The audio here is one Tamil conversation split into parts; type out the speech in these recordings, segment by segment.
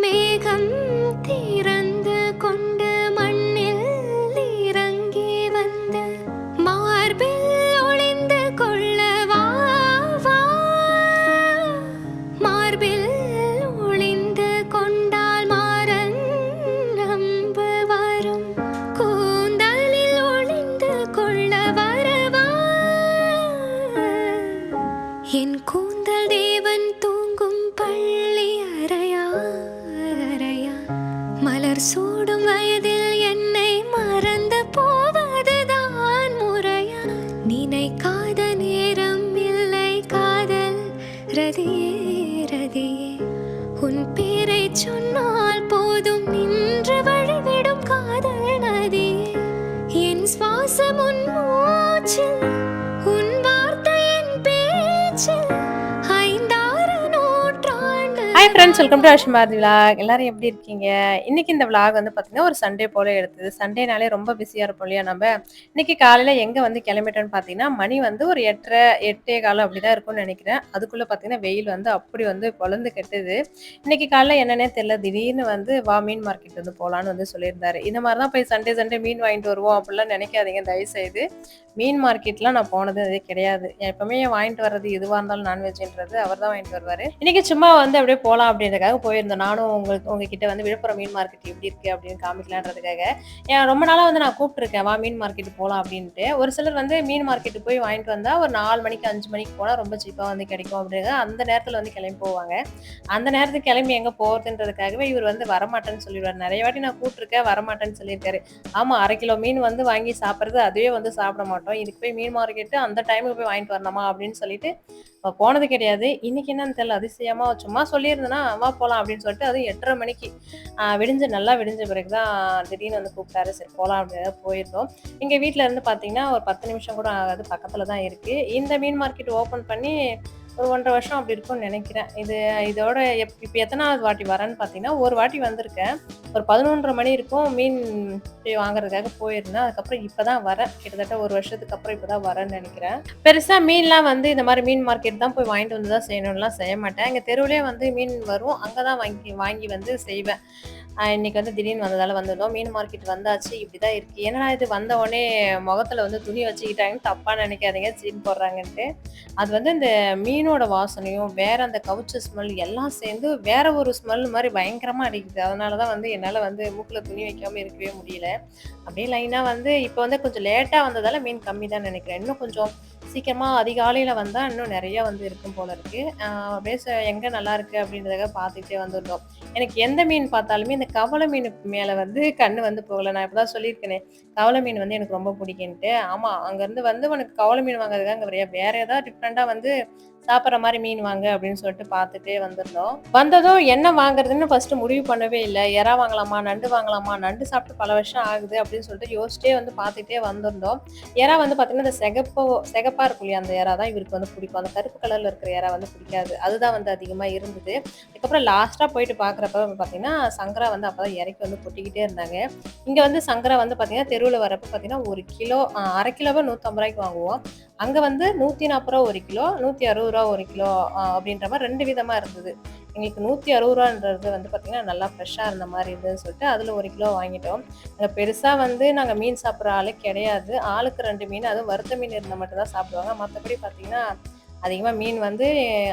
மேகம் Marzo hi friends welcome to Ashmathi vlog எல்லாரும் எப்படி இருக்கீங்க? இன்னைக்கு இந்த விலாக் வந்து பார்த்தீங்கன்னா ஒரு சண்டே போல எடுத்தது. சண்டேனாலே ரொம்ப பிஸியாக இருப்போம் இல்லையா நம்ம? இன்னைக்கு காலையில் எங்கே வந்து கிளம்பிட்டோன்னு பார்த்தீங்கன்னா மணி வந்து ஒரு எட்டரை எட்டே காலம் அப்படி தான் இருக்கும்னு நினைக்கிறேன். அதுக்குள்ளே பார்த்தீங்கன்னா வெயில் வந்து அப்படி வந்து பொழந்து கெட்டுது. இன்னைக்கு காலைல என்னன்னே தெரியல. திடீர்னு வந்து வா மீன் மார்க்கெட் வந்து போகலான்னு வந்து சொல்லியிருந்தாரு. இந்த மாதிரி தான் போய் சண்டே சண்டே மீன் வாங்கிட்டு வருவோம் அப்படிலாம் நினைக்காதீங்க தயவு செய்து மீன் மார்க்கெட்லாம் நான் போனது அதே கிடையாது. எப்பவுமே வாங்கிட்டு வர்றது எதுவாக இருந்தாலும் நான்வெஜ்ன்றது அவர் தான் வாங்கிட்டு வருவார். இன்னைக்கு சும்மா வந்து அப்படியே போகலாம் அப்படின்றதுக்காக போயிருந்தேன் நானும் உங்களுக்கு உங்ககிட்ட வந்து விழுப்புரம் மீன் மார்க்கெட் எப்படி இருக்கு அப்படின்னு காமிக்கலான்றதுக்காக. ஏன் ரொம்ப நாளாக வந்து நான் கூப்பிட்டுருக்கேன். வா மீன் மார்க்கெட் போகலாம் அப்படின்ட்டு. ஒரு சிலர் வந்து மீன் மார்க்கெட்டு போய் வாங்கிட்டு வந்தால் ஒரு நாலு மணிக்கு அஞ்சு மணிக்கு போனால் ரொம்ப சீப்பாக வந்து கிடைக்கும் அப்படிங்க அந்த நேரத்தில் வந்து கிளம்பி போவாங்க. அந்த நேரத்துக்கு கிளம்பி எங்கே போகிறதுன்றதுக்காகவே இவர் வந்து வரமாட்டேன்னு சொல்லிடுவார். நிறைய வாட்டி நான் கூப்பிட்டுருக்கேன் வரமாட்டேன்னு சொல்லியிருக்காரு. ஆமாம் அரை கிலோ மீன் வந்து வாங்கி சாப்பிட்றது அதுவே வந்து சாப்பிட மாட்டோம். இதுக்கு போய் மீன் மார்க்கெட்டு அந்த டைமுக்கு போய் வாங்கிட்டு வரணுமா அப்படின்னு சொல்லிட்டு போனது கிடையாது. இன்னைக்கு என்னன்னு தெரியல அதிசயமா சும்மா சொல்லியிருந்தேன்னா வா போகலாம் அப்படின்னு சொல்லிட்டு அது எட்டரை மணிக்கு விடிஞ்சு நல்லா விடிஞ்ச பிறகு தான் திடீர்னு வந்து கூப்பிட்டாரு. சரி போகலாம் அப்படின்னு போயிருந்தோம். எங்கள் வீட்டில் இருந்து பார்த்தீங்கன்னா ஒரு பத்து நிமிஷம் கூட ஆகாது பக்கத்தில் தான் இருக்குது இந்த மீன் மார்க்கெட் ஓப்பன் பண்ணி ஒரு ஒன்றரை வருஷம் அப்படி இருக்கும்னு நினைக்கிறேன். இது இதோட எப் இப்போ எத்தனாவது வாட்டி வரேன்னு பார்த்தீங்கன்னா ஒரு வாட்டி வந்திருக்கேன். ஒரு பதினொன்றரை மணி இருக்கும் மீன் போய் வாங்குறதுக்காக போயிருந்தேன். அதுக்கப்புறம் இப்போ தான் வரேன். கிட்டத்தட்ட ஒரு வருஷத்துக்கு அப்புறம் இப்போ தான் வரேன்னு நினைக்கிறேன். பெருசாக மீன்லாம் வந்து இந்த மாதிரி மீன் மார்க்கெட் தான் போய் வாங்கிட்டு வந்து தான் செய்யணும்லாம் செய்ய மாட்டேன். எங்கள் தெருவுலேயே வந்து மீன் வரும். அங்கே தான் வாங்கி வாங்கி வந்து செய்வேன். ஆஹ் இன்னைக்கு வந்து திடீர்னு வந்ததால வந்திருந்தோம். மீன் மார்க்கெட் வந்தாச்சு. இப்படி தான் இருக்கு. ஏன்னா இது? வந்த உடனே முகத்துல வந்து துணி வச்சுக்கிட்டாங்கன்னு தப்பா நினைக்காதீங்க. சீன் போடுறாங்கன்ட்டு. அது வந்து இந்த மீனோட வாசனையும் வேற அந்த கவுச்ச ஸ்மெல் எல்லாம் சேர்ந்து வேற ஒரு ஸ்மெல் மாதிரி பயங்கரமா அடிக்குது. அதனால தான் வந்து என்னால் வந்து மூக்குல துணி வைக்காம இருக்கவே முடியல. அப்படியே லைனாக வந்து இப்போ வந்து கொஞ்சம் லேட்டாக வந்ததால மீன் கம்மி தான் நினைக்கிறேன். இன்னும் கொஞ்சம் சீக்கிரமாக அதிகாலையில் வந்தால் இன்னும் நிறையா வந்து இருக்கும் போல இருக்குது அப்படியே ச- நல்லா இருக்குது அப்படின்றத பார்த்துக்கிட்டே வந்துருந்தோம் எனக்கு எந்த மீன் பார்த்தாலுமே இந்த கவலை மீன் மேலே வந்து கண் வந்து போகலை. நான் இப்பதான் சொல்லியிருக்கேனே. கவலை மீன் வந்து எனக்கு ரொம்ப பிடிக்குன்ட்டு. ஆமாம் அங்கேருந்து வந்து உனக்கு கவலை மீன் வாங்குறதுக்காக அங்கே வரையா வேறு ஏதாவது டிஃப்ரெண்ட்டாக வந்து சாப்பிட்ற மாதிரி மீன் வாங்க அப்படின்னு சொல்லிட்டு பார்த்துட்டே வந்திருந்தோம். வந்ததும் என்ன வாங்குறதுன்னு ஃபஸ்ட்டு முடிவு பண்ணவே இல்லை. எறா வாங்கலாமா நண்டு வாங்கலாமா நண்டு சாப்பிட்டு பல வருஷம் ஆகுது அப்படின்னு சொல்லிட்டு யோசிச்சிட்டே வந்து பார்த்துட்டே வந்திருந்தோம். எறா வந்து பார்த்திங்கன்னா இந்த சிகப்பு சிகப்பா இருக்கும் இல்லையா அந்த ஏரா தான் இவருக்கு வந்து பிடிக்கும். அந்த கருப்பு கலர்ல இருக்கிற ஏரா வந்து பிடிக்காது. அதுதான் வந்து அதிகமாக இருந்தது. அதுக்கப்புறம் லாஸ்ட்டாக போயிட்டு பார்க்குறப்ப பார்த்தீங்கன்னா சங்கரா வந்து அப்போ தான் இறக்கி வந்து கொட்டிக்கிட்டே இருந்தாங்க. இங்கே வந்து சங்கரா வந்து பார்த்தீங்கன்னா தெருவில் வரப்போ பார்த்தீங்கன்னா ஒரு கிலோ அரை கிலோவை நூற்றம்பது ரூபாய்க்கு வாங்குவோம். அங்கே வந்து நூற்றி நாற்பது ரூபா ஒரு கிலோ நூற்றி அறுபது ரூபா ஒரு கிலோ அப்படின்ற மாதிரி ரெண்டு விதமாக இருந்தது. எங்களுக்கு நூற்றி அறுபது ரூபான்றது வந்து பார்த்திங்கன்னா நல்லா ஃப்ரெஷ்ஷாக இருந்த மாதிரி இருந்ததுன்னு சொல்லிட்டு அதில் ஒரு கிலோ வாங்கிட்டோம். நாங்கள் பெருசாக வந்து நாங்கள் மீன் சாப்பிட்ற ஆளே கிடையாது. ஆளுக்கு ரெண்டு மீன் அதுவும் வறுத்த மீன் இருந்தால் மட்டும்தான் சாப்பிடுவாங்க. மற்றபடி பார்த்திங்கன்னா அதிகமாக மீன் வந்து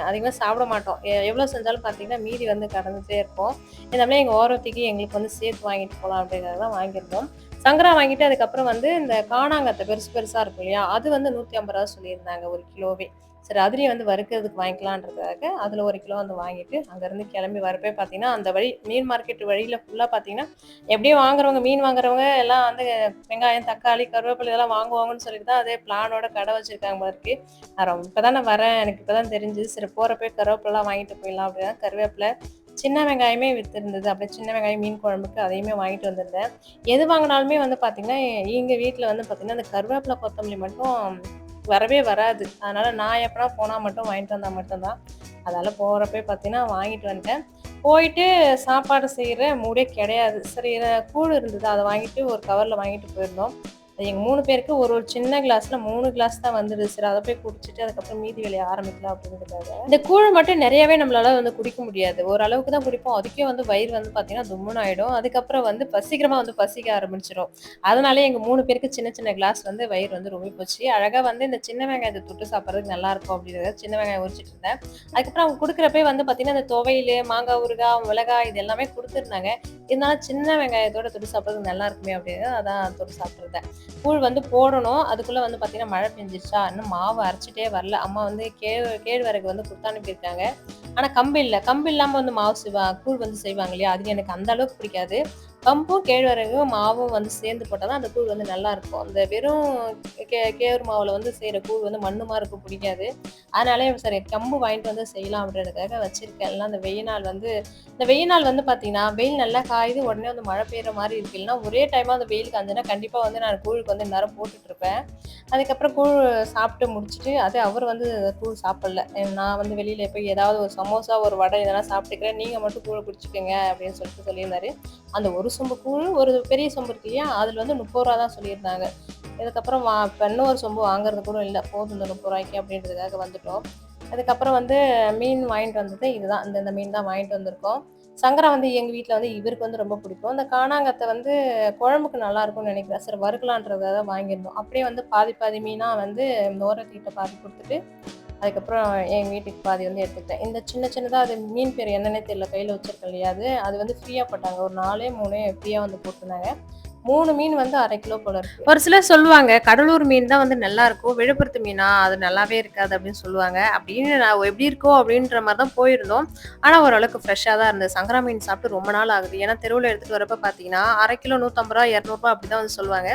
அதிகமாக சாப்பிட மாட்டோம். எவ்வளோ செஞ்சாலும் பார்த்தீங்கன்னா மீதி வந்து கடந்துகிட்டே இருப்போம். இந்தமாதிரி எங்கள் ஓரத்துக்கு எங்களுக்கு வந்து சேர்த்து வாங்கிட்டு போகலாம் அப்படிங்கிறது தான் வாங்கியிருந்தோம். சங்கரா வாங்கிட்டு அதுக்கப்புறம் வந்து இந்த காணாங்கத்தை பெருசு பெருசாக இருக்கும் இல்லையா அது வந்து நூற்றி ஐம்பது ரூபா சொல்லியிருந்தாங்க ஒரு கிலோவே. சரி அதுலேயும் வந்து வறுக்கிறதுக்கு வாங்கிக்கலான்றதுக்காக அதில் ஒரு கிலோ வந்து வாங்கிட்டு அங்கேருந்து கிளம்பி வரப்பே பார்த்தீங்கன்னா அந்த வழி மீன் மார்க்கெட் வழியில் ஃபுல்லாக பார்த்தீங்கன்னா எப்படியும் வாங்குறவங்க மீன் வாங்குறவங்க எல்லாம் வந்து வெங்காயம் தக்காளி கருவேப்பிலை இதெல்லாம் வாங்குவாங்கன்னு சொல்லிட்டு தான் அதே பிளானோட கடை வச்சுருக்காங்க போல இருக்கு. நான் ரொம்ப இப்போ நான் வரேன். எனக்கு இப்போ தான் தெரிஞ்சு சரி போகிறப்பே கருவேப்பிலாம் வாங்கிட்டு போயிடலாம் அப்படின்னா கருவேப்பிலை சின்ன வெங்காயமே விற்றுருந்தது அப்படியே சின்ன வெங்காயம் மீன் குழம்புக்கு அதையுமே வாங்கிட்டு வந்திருந்தேன். எது வாங்கினாலுமே வந்து பார்த்தீங்கன்னா எங்கள் வீட்டில் வந்து பார்த்தீங்கன்னா அந்த கருவேப்பிலை கொத்தமல்லி மட்டும் வரவே வராது. அதனால நான் எப்படா போனால் மட்டும் வாங்கிட்டு வந்தால் மட்டும்தான். அதனால் போகிறப்பே பார்த்தீங்கன்னா வாங்கிட்டு வந்துட்டேன். போயிட்டு சாப்பாடு செய்கிற மூடே கிடையாது. சரி கூழ் இருந்தது அதை வாங்கிட்டு ஒரு கவரில் வாங்கிட்டு போயிருந்தோம் எங்கள் மூணு பேருக்கு ஒரு ஒரு சின்ன கிளாஸில் மூணு கிளாஸ் தான் வந்துடுது சரி அதை போய் குடிச்சிட்டு அதுக்கப்புறம் மீதி வேலையை ஆரம்பிக்கலாம் அப்படின்றதுக்காக. இந்த கூழ் மட்டும் நிறையவே நம்மளால வந்து குடிக்க முடியாது. ஓரளவுக்கு தான் குடிப்போம். அதுக்கே வந்து வயிறு வந்து பார்த்தீங்கன்னா தும்முன்னு ஆகிடும் அதுக்கப்புறம் வந்து பசிக்கிறமா வந்து பசிக்க ஆரம்பிச்சிடும் அதனாலே எங்கள் மூணு பேருக்கு சின்ன சின்ன கிளாஸ் வந்து வயிறு வந்து ரொம்ப போச்சு. அழகாக வந்து இந்த சின்ன வெங்காயத்தை தொட்டு சாப்பிட்றதுக்கு நல்லா இருக்கும் அப்படின்றத சின்ன வெங்காயம் உரிச்சிட்டு இருந்தேன். அதுக்கப்புறம் அவங்க கொடுக்குறப்பே வந்து பார்த்தீங்கன்னா அந்த துவையில் மாங்காய் ஊறுகாய் மிளகாய் இது எல்லாமே கொடுத்துருந்தாங்க. இருந்தாலும் சின்ன வெங்காயத்தோட தொட்டு சாப்பிட்றதுக்கு நல்லா இருக்குமே அப்படின்னு அதான் தொட்டு சாப்பிட்ருந்தேன் கூழ் வந்து போடணும். அதுக்குள்ளே வந்து பார்த்தீங்கன்னா மழை பெஞ்சிருச்சா? இன்னும் மாவு அரைச்சிட்டே வரல. அம்மா வந்து கே கேழ்வரகு வந்து கொடுத்து அனுப்பியிருக்காங்க. ஆனால் கம்பு இல்லை. கம்பு இல்லாமல் வந்து மாவு செய்வா கூழ் வந்து செய்வாங்க இல்லையா? அது எனக்கு அந்த அளவுக்கு பிடிக்காது. கம்பும் கேழ்வரகும் மாவும் வந்து சேர்ந்து போட்டால் தான் அந்த கூழ் வந்து நல்லா இருக்கும் அந்த வெறும் கே கேவுரு மாவில் வந்து செய்கிற கூழ் வந்து மண்ணுமா இருக்கும் பிடிக்காது. அதனாலே சரி கம்பு வாங்கிட்டு வந்து செய்யலாம் அப்படின்றதுக்காக வச்சிருக்கேன். எல்லாம் அந்த வெயில் நாள் வந்து இந்த வெயில் நாள் வந்து பார்த்தீங்கன்னா வெயில் நல்லா காயுது உடனே வந்து மழை பெய்கிற மாதிரி இருக்கு. இல்லைன்னா ஒரே டைமாக அந்த வெயில் காஞ்சுன்னா கண்டிப்பாக வந்து நான் கூழுக்கு வந்து நேரம் போட்டுட்ருப்பேன். அதுக்கப்புறம் கூழ் சாப்பிட்டு முடிச்சுட்டு அது அவர் வந்து கூழ் சாப்பிடல. நான் வந்து வெளியில் போய் ஏதாவது ஒரு சமோசா ஒரு வடை இதெல்லாம் சாப்பிட்டுக்கிறேன். நீங்கள் மட்டும் கூழ் குடிச்சிக்கோங்க அப்படின்னு சொல்லிட்டு சொல்லியிருந்தாரு. அந்த ஒரு சொம்பு கூழ் ஒரு பெரிய சொம்பு இருக்கு இல்லையா அதில் வந்து முப்பது ரூபா தான் சொல்லியிருந்தாங்க. இதுக்கப்புறம் வா இப்போ ஒரு சொம்பு வாங்குறது கூட இல்லை. போதும் இந்த முப்பது ரூபாய்க்கு அப்படின்றதுக்காக வந்துட்டோம். அதுக்கப்புறம் வந்து மீன் வாங்கிட்டு வந்தது இதுதான். இந்த இந்த மீன் தான் வாங்கிட்டு வந்திருக்கோம். சங்கரா வந்து எங்கள் வீட்டில் வந்து இவருக்கு வந்து ரொம்ப பிடிக்கும். இந்த காணாங்கத்தை வந்து குழம்புக்கு நல்லா இருக்கும்னு நினைக்கிறேன். சரி வறுக்கலான்றதை தான் வாங்கியிருந்தோம். அப்படியே வந்து பாதி பாதி மீனாக வந்து இந்த ஓரத்திட்ட பாதி கொடுத்துட்டு அதுக்கப்புறம் எங்கள் வீட்டுக்கு பாதி வந்து எடுத்துக்கிட்டேன். இந்த சின்ன சின்னதாக அது மீன் பேர் என்னன்னே தெரியல கையில் வச்சிருக்கேன் இல்லையா அது? அது வந்து ஃப்ரீயாக போட்டாங்க. ஒரு நாலே மூணே ஃப்ரீயாக வந்து போட்டிருந்தாங்க. மூணு மீன் வந்து அரை கிலோ போல இருக்கு. ஒரு சிலர் சொல்லுவாங்க கடலூர் மீன் தான் வந்து நல்லா இருக்கும் விழுப்புரத்து மீனா? அது நல்லாவே இருக்காது அப்படின்னு சொல்லுவாங்க. அப்படின்னு நான் எப்படி இருக்கோ அப்படின்ற மாதிரி தான் போயிருந்தோம். ஆனால் ஓரளவுக்கு ஃப்ரெஷ்ஷாக தான் இருந்தது. சங்கரா மீன் சாப்பிட்டு ரொம்ப நாள் ஆகுது. ஏன்னா தெருவில் எடுத்துகிட்டு வரப்ப பார்த்தீங்கன்னா அரை கிலோ நூற்றம்பது ரூபா இரநூறுபா அப்படி தான் வந்து சொல்லுவாங்க.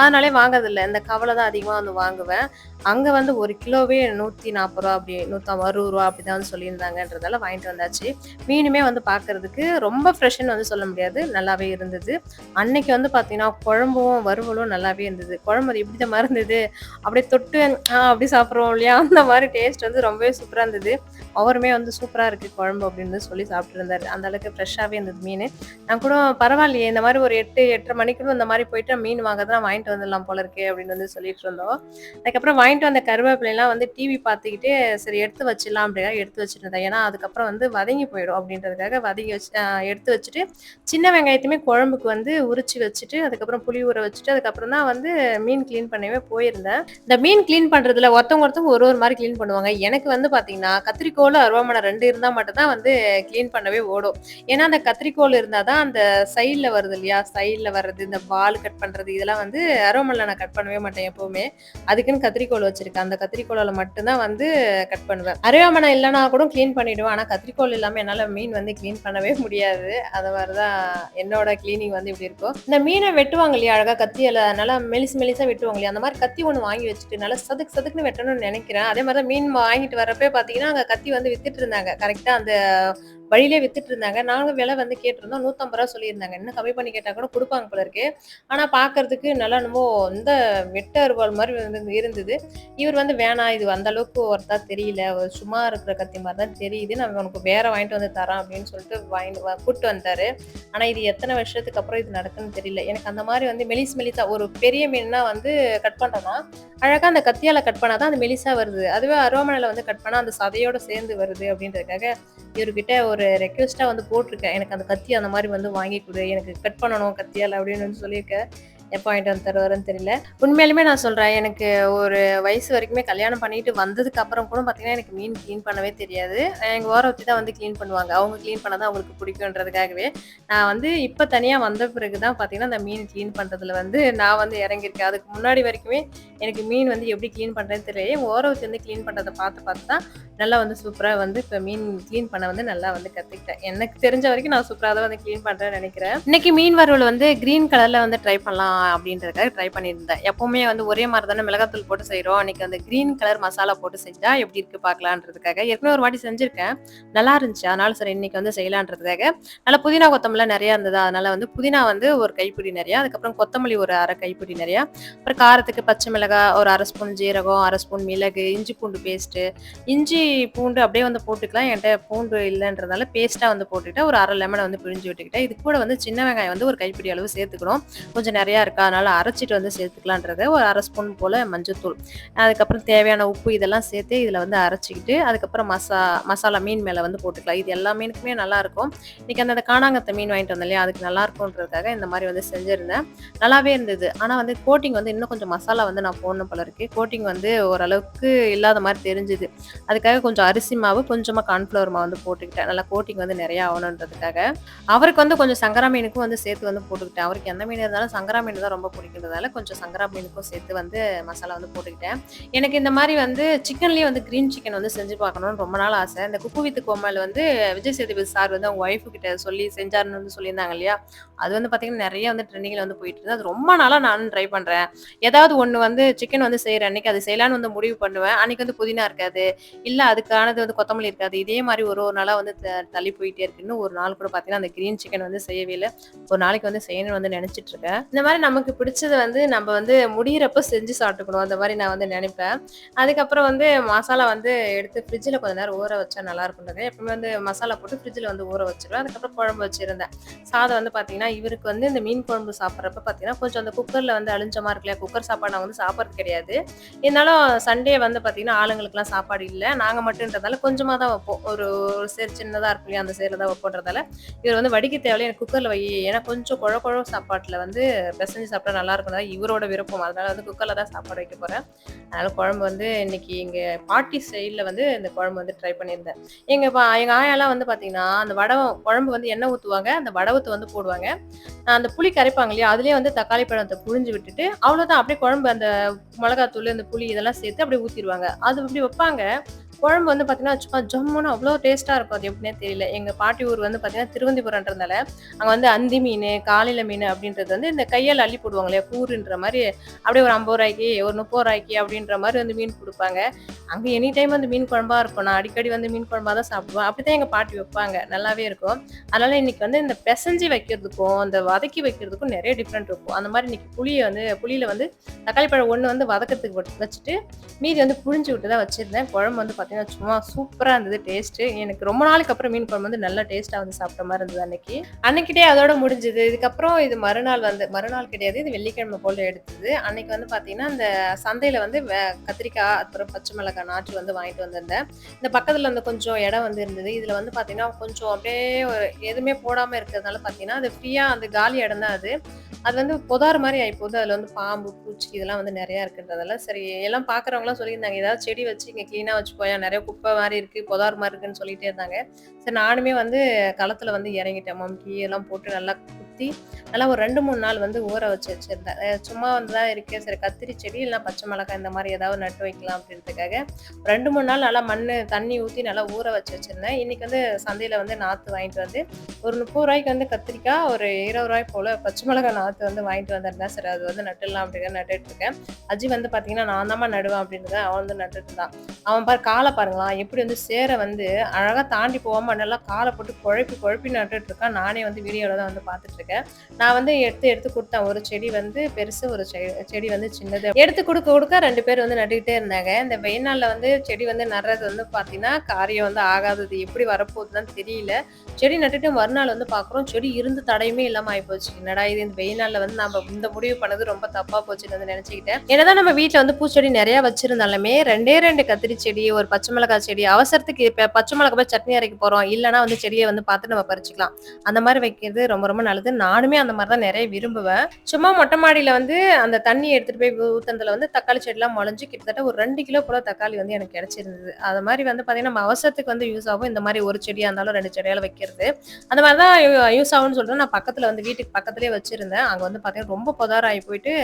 அதனாலே வாங்குறதில்ல. இந்த கவலை தான் அதிகமாக வந்து வாங்குவேன். அங்கே வந்து ஒரு கிலோவே நூற்றி நாற்பது ரூபா அப்படி நூற்றம்பது அறுபது ரூபா அப்படி தான் வந்து சொல்லியிருந்தாங்கன்றதால வாங்கிட்டு வந்தாச்சு. மீனுமே வந்து பார்க்கறதுக்கு ரொம்ப ஃப்ரெஷ்ஷுன்னு வந்து சொல்ல முடியாது. நல்லாவே இருந்தது. அன்னைக்கு வந்து பார்த்தீங்கன்னா குழம்பும் வறுவலும் நல்லாவே இருந்தது. குழம்பு அது எப்படி தான் இருந்தது அப்படியே தொட்டு ஆ, அப்படி சாப்பிட்றோம் இல்லையா? அந்த மாதிரி டேஸ்ட் வந்து ரொம்பவே சூப்பராக இருந்தது. அவருமே வந்து சூப்பராக இருக்குது குழம்பு அப்படின்னு சொல்லி சாப்பிட்ருந்தாரு அந்த அளவுக்கு ஃப்ரெஷ்ஷாகவே இருந்தது மீன். நான் கூட பரவாயில்லையே இந்த மாதிரி ஒரு எட்டு எட்டரை மணிக்கு இந்த மாதிரி போயிட்டு மீன் வாங்க தான் வாங்கிட்டு வந்துடலாம் போல இருக்கே அப்படின்னு வந்து சொல்லிட்டு இருந்தோம். அதுக்கப்புறம் வாங்கிட்டு வந்த கருவேப்பிலையெல்லாம் வந்து டிவி பார்த்துக்கிட்டு சரி எடுத்து வச்சிடலாம் அப்படின்னா எடுத்து வச்சுட்டு இருந்தேன் ஏன்னா அதுக்கப்புறம் வந்து வதங்கி போயிடும் அப்படின்றதுக்காக வதங்கி வச்சு எடுத்து வச்சுட்டு சின்ன வெங்காயத்தையுமே குழம்புக்கு வந்து உரிச்சு வச்சுட்டு அதுக்கப்புறம் புளி ஊற வச்சுட்டு அதுக்கப்புறம் தான் வந்து மீன் க்ளீன் பண்ணவே போயிருந்தேன். இந்த மீன் க்ளீன் பண்றதுல ஒருத்தவங்க ஒருத்தவங்க ஒரு ஒரு மாதிரி க்ளீன் பண்ணுவாங்க. எனக்கு வந்து பாத்தீங்கன்னா கத்திரிக்கோல் அருவாமனை ரெண்டு இருந்தால் மட்டும்தான் வந்து க்ளீன் பண்ணவே ஓடும். ஏன்னா அந்த கத்திரிக்கோல் இருந்தால் தான் அந்த சைடில் வருது இல்லையா? சைடில் வர்றது இந்த பால் கட் பண்ணுறது இதெல்லாம் வந்து அருவாமனில் நான் கட் பண்ணவே மாட்டேன் எப்போவுமே. அதுக்குன்னு கத்திரிக்கோல் வச்சிருக்கேன். அந்த கத்திரிக்கோலில் மட்டும்தான் வந்து கட் பண்ணுவேன். அருவாமனை இல்லைனா கூட க்ளீன் பண்ணிடுவேன். ஆனால் கத்திரிக்கோல் இல்லாமல் என்னால் மீன் வந்து க்ளீன் பண்ணவே முடியாது. அது மாதிரி தான் என்னோட க்ளீனிங் வந்து இப்படி இருக்கும். இந்த மீனை வெட்டுவாங்க இல்லையா அழகாக கத்தியால் நல்லா மெலிசு மெலிசா வெட்டுவாங்க இல்லையா? அந்த மாதிரி கத்தி ஒன்று வாங்கி வச்சுட்டு நல்லா சதுக்கு சதுக்குன்னு வெட்டணும்னு நினைக்கிறேன். அதே மாதிரி தான் மீன் வாங்கிட்டு வரப்பே பார்த்தீங்கன்னா அங்கே கத்தி வந்து வித்துட்டு இருந்தாங்க. கரெக்டாக அந்த வழியிலே வித்துட்டு இருந்தாங்க. நாங்கள் விலை வந்து கேட்டிருந்தோம். நூற்றம்பது ரூபா சொல்லியிருந்தாங்க. இன்னும் கம்மி பண்ணி கேட்டால் கூட கொடுப்பாங்க போல இருக்கு. ஆனால் பார்க்கறதுக்கு நல்லா என்னமோ இந்த வெட்ட அருவாள் மாதிரி வந்து இருந்தது. இவர் வந்து வேணாம் இது அந்த அளவுக்கு ஒருத்தா தெரியல. ஒரு சும்மா இருக்கிற கத்தி மாதிரி தான் தெரியுது. நான் உனக்கு வேற வாங்கிட்டு வந்து தரேன் அப்படின்னு சொல்லிட்டு வாங்கிட்டு கூப்பிட்டு வந்தாரு. ஆனால் இது எத்தனை வருஷத்துக்கு அப்புறம் இது நடக்குன்னு தெரியல. எனக்கு அந்த மாதிரி வந்து மெலிஸ் மெலிசா ஒரு பெரிய மீன்னா வந்து கட் பண்ணோன்னா அழகாக அந்த கத்தியால் கட் பண்ணால் தான் அந்த மெலிசா வருது. அதுவே அருவாமனையில் வந்து கட் பண்ணால் அந்த சதையோடு சேர்ந்து வருது அப்படின்றதுக்காக இவர்கிட்ட ஒரு ரெக்வெஸ்ட்டாக வந்து போட்டிருக்கேன். எனக்கு அந்த கத்தி அந்த மாதிரி வந்து வாங்கி கொடு. எனக்கு கட் பண்ணணும் கத்தியால் அப்படின்னு வந்து சொல்லியிருக்கேன். எப்போ வாங்கிட்டு வந்து தருவாருன்னு தெரியல. உண்மையிலுமே நான் சொல்கிறேன் எனக்கு ஒரு வயசு வரைக்குமே கல்யாணம் பண்ணிட்டு வந்ததுக்கு அப்புறம் கூட பார்த்தீங்கன்னா எனக்கு மீன் க்ளீன் பண்ணவே தெரியாது. எங்கள் ஓர வச்சு தான் வந்து க்ளீன் பண்ணுவாங்க. அவங்க க்ளீன் பண்ண தான் அவங்களுக்கு பிடிக்குன்றதுக்காகவே நான் வந்து இப்போ தனியாக வந்த பிறகு தான் பார்த்தீங்கன்னா அந்த மீன் க்ளீன் பண்ணுறதுல வந்து நான் வந்து இறங்கியிருக்கேன். அதுக்கு முன்னாடி வரைக்குமே எனக்கு மீன் வந்து எப்படி க்ளீன் பண்ணுறதுன்னு தெரியல எங்கள் ஓர வச்சு வந்து க்ளீன் பண்ணுறதை பார்த்து பார்த்து தான் நல்லா வந்து சூப்பராக வந்து இப்போ மீன் க்ளீன் பண்ண வந்து நல்லா வந்து கற்றுக்கிட்டேன் எனக்கு தெரிஞ்ச வரைக்கும் நான் சூப்பராக தான் வந்து க்ளீன் பண்ணுறேன்னு நினைக்கிறேன். இன்னைக்கு மீன் வறுவல் வந்து க்ரீன் கலரில் வந்து ட்ரை பண்ணலாம். அப்படின்றதுக்காக ட்ரை பண்ணியிருந்தேன். எப்போவுமே வந்து ஒரே மாதிரி தானே மிளகாத்தூள் போட்டு செய்கிறோம் அன்னைக்கு வந்து க்ரீன் கலர் மசாலா போட்டு செஞ்சா எப்படி இருக்கு பார்க்கலான்றதுக்காக ஏற்கனவே ஒரு வாட்டி செஞ்சுருக்கேன். நல்லா இருந்துச்சு. அதனால சரி இன்னைக்கு வந்து செய்யலான்றதுக்காக. நல்லா புதினா கொத்தமல்லாம் நிறையா இருந்தது. அதனால வந்து புதினா வந்து ஒரு கைப்பிடி நிறையா அதுக்கப்புறம் கொத்தமல்லி ஒரு அரை கைப்பிடி நிறையா அப்புறம் காரத்துக்கு பச்சை மிளகாய் ஒரு அரை ஸ்பூன் ஜீரகம் அரை ஸ்பூன் மிளகு இஞ்சி பூண்டு பேஸ்ட்டு இஞ்சி பூண்டு அப்படியே வந்து போட்டுக்கலாம். என்கிட்ட பூண்டு இல்லைன்றதால பேஸ்ட்டாக வந்து போட்டுக்கிட்டேன். ஒரு அரை லெமனை வந்து பிழிஞ்சு விட்டுக்கிட்டேன். இது கூட வந்து சின்ன வெங்காயம் வந்து ஒரு கைப்பிடி அளவு சேர்த்துக்கணும். கொஞ்சம் நிறையா இருக்கா. அதனால அரைச்சிட்டு வந்து சேர்த்துக்கலான்றத ஒரு அரை ஸ்பூன் போல் மஞ்சத்தூள் அதுக்கப்புறம் தேவையான உப்பு இதெல்லாம் சேர்த்து இதில் வந்து அரைச்சிக்கிட்டு அதுக்கப்புறம் மசா மசாலா மீன் மேலே வந்து போட்டுக்கலாம். இது எல்லா மீனுக்குமே நல்லாயிருக்கும் இன்றைக்கி அந்த காணாங்கத்தை மீன் வாங்கிட்டு வந்தேன் இல்லையா? அதுக்கு நல்லா இருக்கும்ன்றதுக்காக இந்த மாதிரி வந்து செஞ்சுருந்தேன். நல்லாவே இருந்தது. ஆனால் வந்து கோட்டிங் வந்து இன்னும் கொஞ்சம் மசாலா வந்து நான் போடணும் போல இருக்கு. கோட்டிங் வந்து ஓரளவுக்கு இல்லாத மாதிரி தெரிஞ்சுது. அதுக்காக கொஞ்சம் அரிசி மாவு கொஞ்சமாக கார்ன்ஃப்ளவர் மாவு வந்து போட்டுக்கிட்டேன். நல்லா கோட்டிங் வந்து நிறையா ஆகணுன்றதுக்காக. அவருக்கு வந்து கொஞ்சம் சங்கரா மீனுக்கும் வந்து சேர்த்து வந்து போட்டுக்கிட்டேன். அவருக்கு எந்த மீன் இருந்தாலும் சங்கரா மீன் தான் ரொம்ப பிடிக்கிறதால கொஞ்சம் சங்கரா மீனுக்கும் சேர்த்து வந்து மசாலா வந்து போட்டுக்கிட்டேன். எனக்கு இந்த மாதிரி வந்து சிக்கன்லேயே வந்து க்ரீன் சிக்கன் வந்து செஞ்சு பார்க்கணும்னு ரொம்ப நாள் ஆசை. இந்த குக்கு வித்து கோமல் வந்து விஜய் சேதுபதி சார் வந்து அவங்க ஒய்ஃபு கிட்ட சொல்லி செஞ்சாருன்னு வந்து சொல்லியிருந்தாங்க இல்லையா? அது வந்து பார்த்தீங்கன்னா நிறைய வந்து ட்ரெண்டிங்கில் வந்து போயிட்டு இருந்தது அது ரொம்ப நாளாக நானும் ட்ரை பண்ணுறேன் ஏதாவது ஒன்று வந்து சிக்கன் வந்து செய்கிற அன்னைக்கு அது செய்யலான்னு வந்து முடிவு பண்ணுவேன். அன்னைக்கு வந்து புதினா இருக்காது. இல்லை அதுக்கானது வந்து கொத்தமல்லி இருக்காது. இதே மாதிரி ஒரு ஒரு நாளாக வந்து த- தள்ளி போயிட்டே இருக்குன்னு ஒரு நாள் கூட பார்த்தீங்கன்னா அந்த க்ரீன் சிக்கன் வந்து செய்யவே இல்லை. ஒரு நாளைக்கு வந்து செய்யணும்னு வந்து நினச்சிட்டு இருக்கேன். இந்த மாதிரி நமக்கு பிடிச்சது வந்து நம்ம வந்து முடியிறப்ப செஞ்சு சாப்பிட்டுக்கணும். அந்த மாதிரி நான் வந்து நினைப்பேன். அதுக்கப்புறம் வந்து மசாலா வந்து எடுத்து ஃப்ரிட்ஜில் கொஞ்ச நேரம் ஊற வச்சா நல்லா இருக்கும்ன்றது எப்பவுமே வந்து மசாலா போட்டு ஃப்ரிட்ஜில் வந்து ஊற வச்சிருவேன். அதுக்கப்புறம் குழம்பு வச்சிருந்தேன். சாதம் வந்து பார்த்தீங்கன்னா இவருக்கு வந்து இந்த மீன் குழம்பு சாப்பிட்றப்ப பார்த்தீங்கன்னா கொஞ்சம் அந்த குக்கரில் வந்து அழிஞ்சமா இருக்கு இல்லையா குக்கர் சாப்பாடு நான் வந்து சாப்பிட்றது கிடையாது. இருந்தாலும் சண்டே வந்து பார்த்தீங்கன்னா ஆளுங்களுக்குலாம் சாப்பாடு இல்லை. நாங்கள் மட்டும்ன்றதால கொஞ்சமாக தான் வைப்போம். ஒரு ஒரு சேர் சின்னதாக இருக்கு இல்லையா அந்த சேரில் தான் வைப்போன்றதால இவர் வந்து வடிக்க தேவையில்ல. எனக்கு குக்கரில் வை ஏன்னா கொஞ்சம் குழ குழ சாப்பாட்டில் வந்து பிசைஞ்சு சாப்பிட்டா நல்லா இருக்கும். இவரோட விருப்பம். அதனால வந்து குக்கரில் தான் சாப்பாடு வைக்க போகிறேன் அதனால குழம்பு வந்து இன்னைக்கு எங்கள் பாட்டி ஸ்டைலில் வந்து இந்த குழம்பு வந்து ட்ரை பண்ணியிருந்தேன். எங்கள் பா எங்கள் ஆயாலாம் வந்து பார்த்தீங்கன்னா அந்த வடவம் குழம்பு வந்து எண்ணெய் ஊற்றுவாங்க அந்த வடவத்தை வந்து போடுவாங்க. அந்த புளி கரைப்பாங்க இல்லையா அதுலேயே வந்து தக்காளி பழத்தை புழிஞ்சு விட்டுட்டு அவ்வளோதான் அப்படியே குழம்பு அந்த மிளகாத்தூள் இந்த புளி இதெல்லாம் சேர்த்து அப்படியே ஊற்றிடுவாங்க அது இப்படி வைப்பாங்க. குழம்பு வந்து பார்த்தீங்கன்னா சும்மா ஜம்முன்னு அவ்வளோ டேஸ்ட்டாக இருக்கும். அது எப்படின்னே தெரியல. எங்கள் பாட்டி ஊர் வந்து பார்த்தீங்கன்னா திருவந்திபுரம்ன்றதுனால அங்கே வந்து அந்தி மீன் காலையில் மீன் அப்படின்றது வந்து இந்த கையால் அள்ளி போடுவாங்க இல்லையா கூறுன்ற மாதிரி. அப்படியே ஒரு ஐம்பது ரூபாய்க்கு ஒரு முப்பது ரூபாய்க்கு அப்படின்ற மாதிரி வந்து மீன் கொடுப்பாங்க. அங்கே எனி டைம் வந்து மீன் குழம்பா இருக்கும். நான் அடிக்கடி வந்து மீன் குழம்பா தான் சாப்பிடுவேன். அப்படி தான் எங்கள் பாட்டி வைப்பாங்க. நல்லாவே இருக்கும். அதனால் இன்னைக்கு வந்து இந்த பிசைஞ்சு வைக்கிறதுக்கும் இந்த வதக்கி வைக்கிறதுக்கும் நிறைய டிஃப்ரெண்ட் இருக்கும். அந்த மாதிரி இன்னைக்கு புளியை வந்து புளியில் வந்து தக்காளி பழம் ஒன்று வந்து வதக்கிறதுக்கு வச்சுட்டு மீதி வந்து புழிஞ்சு விட்டு தான் வச்சுருந்தேன். குழம்பு வந்து பார்த்தீங்கன்னா சும்மா சூப்பராக இருந்தது டேஸ்ட்டு எனக்கு ரொம்ப நாளைக்கு அப்புறம் மீன் குழம்பு வந்து நல்லா டேஸ்ட்டாக வந்து சாப்பிட்ட மாதிரி இருந்தது அன்னைக்கு. அன்னைக்கிட்டே அதோட முடிஞ்சது. இதுக்கப்புறம் இது மறுநாள் வந்து மறுநாள் கிடையாது. இது வெள்ளிக்கிழமை போல எடுத்தது. அன்னைக்கு வந்து பார்த்தீங்கன்னா இந்த சந்தையில் வந்து கத்திரிக்காய் அப்புறம் பச்சை மிளகாய் நாற்று வந்து வாங்கிட்டு வந்திருந்தேன். இந்த பக்கத்தில் வந்து கொஞ்சம் இடம் வந்து இருந்தது. இதில் வந்து பார்த்தீங்கன்னா கொஞ்சம் அப்படியே ஒரு எதுவுமே போடாமல் இருக்கிறதுனால பார்த்தீங்கன்னா அது ஃப்ரீயாக அந்த காலி இடம் தான் அது. அது வந்து புதார் மாதிரி ஆகிப்போகுது அதில் வந்து பாம்பு பூச்சி இதெல்லாம் வந்து நிறையா இருக்கிறதால சரி எல்லாம் பார்க்குறவங்களாம் சொல்லியிருந்தாங்க. ஏதாவது செடி வச்சு இங்கே க்ளீனாக வச்சு போயா நிறைய குப்பை மாதிரி இருக்குது புதார் மாதிரி இருக்குன்னு சொல்லிட்டே இருந்தாங்க. சரி நானுமே வந்து களத்தில் வந்து இறங்கிட்டேன். மம்கி எல்லாம் போட்டு நல்லா ஊற்றி நல்லா ஒரு ரெண்டு மூணு நாள் வந்து ஊற வச்சு வச்சுருந்தேன். சும்மா வந்து தான் இருக்கேன். சரி கத்திரி செடி இல்லைனா பச்சை மிளகாய் இந்த மாதிரி ஏதாவது நட்டு வைக்கலாம் அப்படின்றதுக்காக ரெண்டு மூணு நாள் நல்லா மண் தண்ணி ஊற்றி நல்லா ஊற வச்சு வச்சுருந்தேன். இன்றைக்கி வந்து சந்தையில் வந்து நாற்று வாங்கிட்டு வந்து ஒரு முப்பது ரூபாய்க்கு வந்து கத்திரிக்காய் ஒரு இருபது ரூபாய் போல் பச்சை மிளகாய் நாற்று வந்து வாங்கிட்டு வந்திருந்தேன். சரி அது வந்து நட்டுடலாம் அப்படின்னு நட்டுட்டு இருக்கேன். அஜி வந்து பார்த்தீங்கன்னா நான் தான் நடுவேன் அப்படின்றத அவன் வந்து நட்டுட்டு இருந்தான். அவன் பாரு காலை பாருங்களா எப்படி வந்து சேரை வந்து அழகாக தாண்டி போகாமல் நல்லா காலை போட்டு குழப்பி குழப்பி நட்டுட்டு இருக்கான். நானே வந்து வீடியோவில் தான் வந்து பார்த்துட்டு இருக்கேன். நான் வந்து எடுத்து எடுத்து கொடுத்தேன். ஒரு செடி வந்து பெருசு ஒரு செ- செடி வந்து சின்னது. எடுத்து கொடுக்க கொடுக்க ரெண்டு பேர் வந்து நட்டுக்கிட்டே இருந்தாங்க. இந்த வெயில் நாளில் வந்து செடி வந்து நடுறது வந்து பார்த்தீங்கன்னா காரியம் வந்து ஆகாதது எப்படி வரப்போகுதுன்னு தெரியல. செடி நட்டுட்டு மறுநாள் வந்து பார்க்குறோம் செடி இருந்து தடையுமே இல்லாமல் ஆயிப்போச்சு. என்னடா இது? இந்த வெயில் நாளில் வந்து நம்ம இந்த முடிவு பண்ணது ரொம்ப தப்பாக போச்சுன்னு வந்து நினச்சிக்கிட்டேன். என்னதான் நம்ம வீட்டில் வந்து பூச்செடி நிறைய வச்சிருந்தாலுமே ரெண்டே ரெண்டு கத்திரி செடி ஒரு பச்சை மிளகாய் செடி அவசரத்துக்கு இப்போ பச்சை மிளகாய் போய் சட்னி அரைக்க போகிறோம் இல்லைனா வந்து செடியை வந்து பார்த்து நம்ம பறிச்சுக்கலாம். அந்த மாதிரி வைக்கிறது ரொம்ப ரொம்ப நல்லது. நானுமே அந்த மாதிரி தான் நிறைய விரும்புவேன். சும்மா மொட்டை மாடியில் வந்து அந்த தண்ணி எடுத்துகிட்டு போய் ஊற்றுனதுல வந்து தக்காளி செடிலாம் முளைஞ்சு கிட்டத்தட்ட ஒரு ரெண்டு கிலோ போல தக்காளி வந்து எனக்கு கிடைச்சிருந்தது. அது மாதிரி வந்து பார்த்திங்கன்னா நம்ம அவசரத்துக்கு வந்து யூஸ் ஆகும். இந்த மாதிரி ஒரு செடியாக இருந்தாலும் ரெண்டு செடியால வைக்கிறது. அந்த மாதிரி தான் யூஸ் ஆகும்னு சொல்லிட்டு நான் பக்கத்தில் வந்து வீட்டுக்கு பக்கத்துலேயே வச்சிருந்தேன். அங்கே வந்து பார்த்தீங்கன்னா ரொம்ப புதாராகி போயிட்டு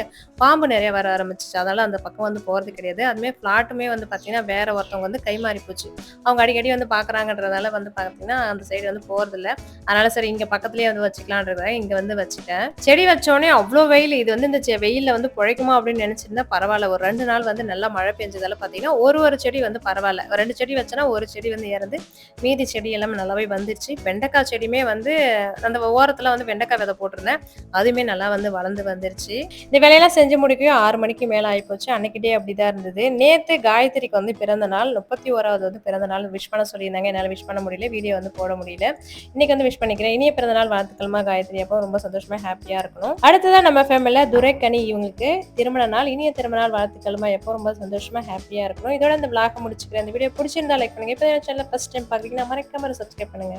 பாம்பு நிறைய வர ஆரம்பிச்சிச்சு. அதனால அந்த பக்கம் வந்து போகிறது கிடையாது. அதுமே ஃப்ளாட்டுமே வந்து பார்த்தீங்கன்னா வேற ஒருத்தவங்க வந்து கை மாறி போச்சு. அவங்க அடிக்கடி வந்து பார்க்குறாங்கன்றதால வந்து பார்த்தீங்கன்னா அந்த சைடு வந்து போகிறதில்ல அதனால சரி இங்கே பக்கத்துலேயே வந்து வச்சுக்கலான்றத இங்கே வந்து வச்சுட்டேன். செடி வச்சோடனே அவ்வளோ வெயில் இது வந்து இந்த செ- வந்து பிழைக்குமா அப்படின்னு நினச்சிருந்தா பரவாயில்ல. ஒரு ரெண்டு நாள் வந்து நல்லா மழை பெஞ்சதால பார்த்தீங்கன்னா ஒரு ஒரு செடி வந்து பரவாயில்ல. ரெண்டு செடி வச்சோன்னா ஒரு செடி வந்து இறந்து மீதி செடி எல்லாமே நல்லாவே வந்துருச்சு. வெண்டைக்காய் செடியுமே வந்து அந்த ஓரத்தில் வந்து வெண்டைக்காய் விதை போட்டிருந்தேன். அதுவுமே நல்லா வந்து வளர்ந்து வந்துருச்சு. இந்த வேலையெல்லாம் செஞ்சு முடிக்கவே ஆறு மணிக்கு மேலே ஆகிப்போச்சு அன்னைக்கிட்டே அப்படிதான் இருந்தது. நேற்று காயத்ரிக்கு வந்து பிறந்த நாள். முப்பத்தி ஓராவது வந்து பிறந்த நாள் விஷ் பண்ண சொல்லியிருந்தாங்க. என்னால் விஷ் பண்ண முடியல. வீடியோ வந்து போட முடியல. இன்னைக்கு வந்து விஷ் பண்ணிக்கிறேன். இனிய பிறந்த நாள் வாழ்த்துக்கள்மா காயத்ரி எப்போ ரொம்ப சந்தோஷமா ஹாப்பியா இருக்கணும். அடுத்ததான் நம்ம ஃபேமிலியில துரைக்கனி இவங்களுக்கு திருமண நாள் இனிய திருமண நாள் வாழ்த்துக்களுமா. எப்போ ரொம்ப சந்தோஷமா ஹாப்பியா இருக்கணும். இதோட இந்த விளாக முடிச்சுக்கிறேன். இந்த வீடியோ பிடிச்சிருந்தா லைக் பண்ணுங்க. இப்போ சேனல் ஃபர்ஸ்ட் டைம் பார்க்குறீங்கன்னா மறக்காம சப்ஸ்கிரைப் பண்ணுங்க.